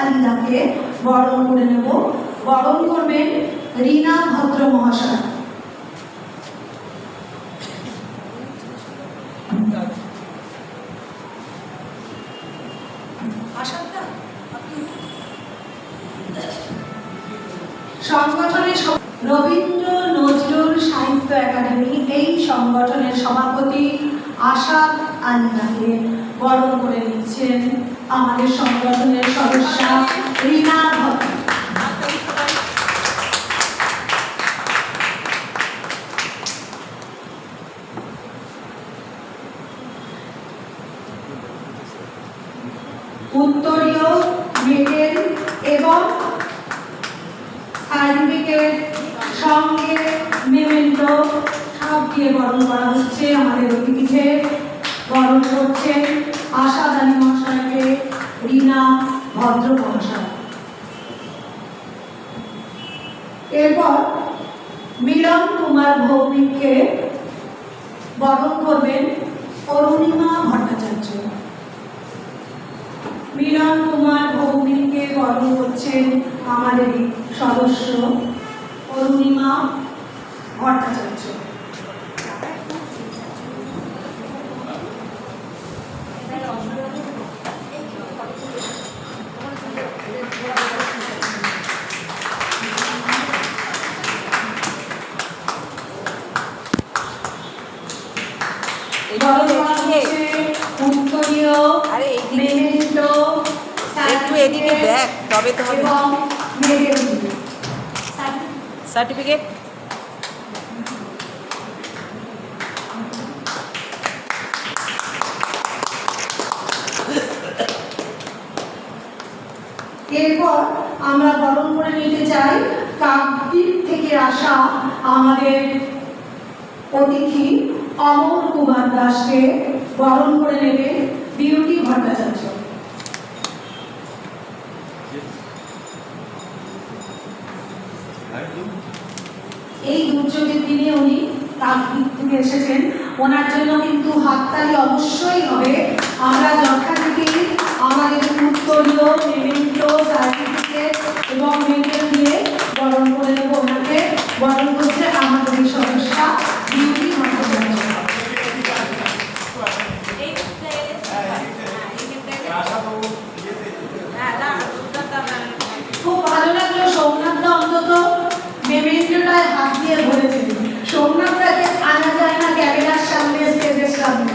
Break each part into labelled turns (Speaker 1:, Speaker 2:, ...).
Speaker 1: আলিদাকে বরণ করে নেব। বরণ করবেন রীনা ভদ্র মহাশয়। সংগঠনের রবীন্দ্র নজরুল সাহিত্য একাডেমি এই সংগঠনের সভাপতি আশাদ আলিনাকে বরণ করে নিচ্ছেন আমাদের সংগঠনের সদস্য রীনা ভট্ট। সঙ্গে মেমেন্টো সব দিয়ে বরণ করা হচ্ছে আমাদের অতিথিকে। বরণ করছেন আলী মহাশয়কে রীনা ভদ্র মহাশয় এরপর মিলন কুমার ভৌমিককে বরণ করবেন অরুণিমা ভট্টাচার্য। মিলন কুমার ভৌমিককে বরণ করছেন আমাদের সদস্য অরুণিমা ভট্টাচার্য।
Speaker 2: একটু এদিকে দেখ তবে তো সার্টিফিকেট
Speaker 1: এরপর আমরা বরণ করে নিতে চাই, কাকদ্বীপ থেকে আসা আমাদের অতিথি অমর কুমার দাসকে বরণ করে নেবে বিউটি ভট্টাচার্য। এই দুর্যোগের দিনে উনি কাকদ্বীপ থেকে এসেছেন। ওনার জন্য কিন্তু হাততালি অবশ্যই হবে। আমরা যথারীতি আমাদের উত্তরীয় মেমেন্টো সার্টিফিকেট এবং মেডেল দিয়ে বরণ করে নেব ওনাকে বরণ করছে আমাদের এই সদস্যা বিউটি ভট্টাচার্য খুব ভালো লাগল সোমনাথদা অন্তত মেমেন্টোটায় হাত দিয়ে ধরেছেন সোমনাথদাকে আনা যায় না ক্যামেরার সামনে স্টেজের সামনে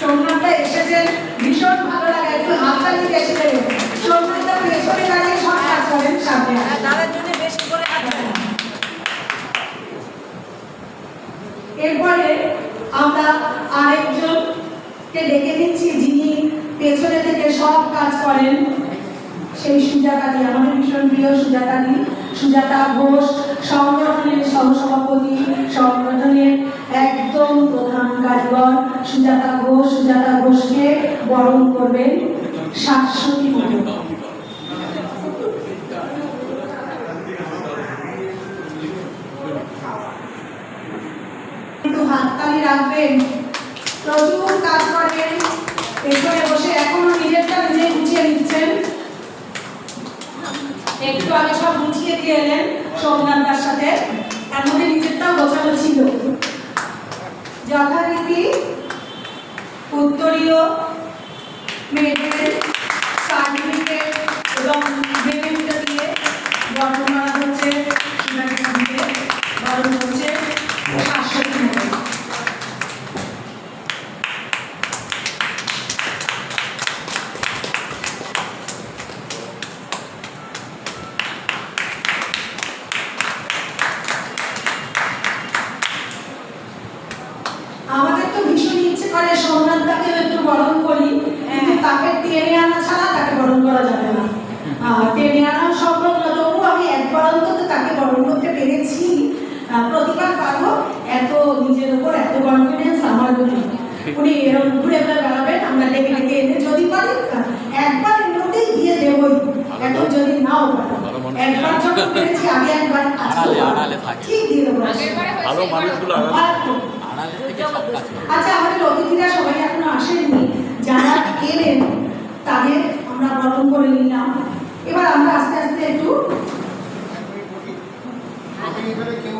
Speaker 1: সোমনাথদা এসেছেন ভীষণ ভালো লাগে একটু হাততালি বেশি দেবে সোমনাথদা পেছনে দাঁড়িয়ে সব কাজ করেন সামনে আসেন।
Speaker 2: দাদার জন্য বেশি করে
Speaker 1: এরপরে আমরা আরেকজনকে ডেকে নিচ্ছি যিনি পেছনে থেকে সব কাজ করেন। সেই সুজাতাদি, আমাদের ভীষণ প্রিয় সুজাতাদি, সুজাতা ঘোষ, সংগঠনের সহসভাপতি, সংগঠনের একদম প্রধান কারিগর, সুজাতা ঘোষ, সুজাতা ঘোষকে বরণ করবেন শাশ্বতী একটু হাততালি রাখবেন। প্রচুর কাজ করেন। পেছনে বসে এখনও নিজেরটা নিজে গুছিয়ে নিচ্ছেন। একটু আগে সব গুছিয়ে দিয়ে এলেন সোমনাথদার সাথে। তার মধ্যে নিজেরটাও গোছানো ছিল। যথারীতি উত্তরীয় মেয়েদের উনি এরকম ঘুরে ঘুরে বেড়াবেন আমরা ডেকে ডেকে এনে যদি পারি আহ, একবার মধ্যেই দিয়ে দেবই এখন যদি নাও একবার যখন পেরেছি আগে একবার। ঠিক দিয়ে দেবো।
Speaker 3: ভালো মানুষগুলো আড়ালে থেকে সব কাজ।
Speaker 1: আচ্ছা আমাদের অতিথিরা সবাই এখনও আসেননি। যারা এলেন তাদের আমরা বরণ করে নিলাম। এবার আমরা আস্তে আস্তে একটু
Speaker 4: আমি এখানে কেউ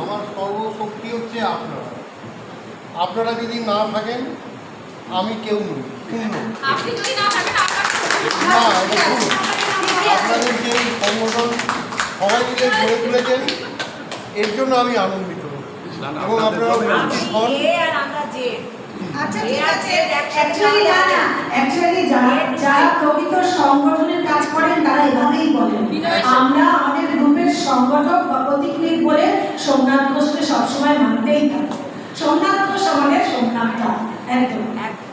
Speaker 4: আমার সর্বশক্তি হচ্ছে আপনারা। আপনারা যদি না থাকেন আমি কেউ নই। শূন্য
Speaker 5: না
Speaker 4: এটা আপনাদের যে এই সংগঠন সবাই মিলে গড়ে তুলেছেন এর জন্য আমি আনন্দিত। এবং আপনারা উপস্থিত হন।
Speaker 1: আচ্ছা সংগঠনের কাজ করেন তারা এভাবেই বলেন। আমরা আমাদের গ্রুপের সংগঠক বা প্রতিক্রিয়া বলে সোমনাথ ঘোষকে সবসময় মানতেই থাকি। সোমনাথ ঘোষ আমাদের সোমনাথ দা একদম।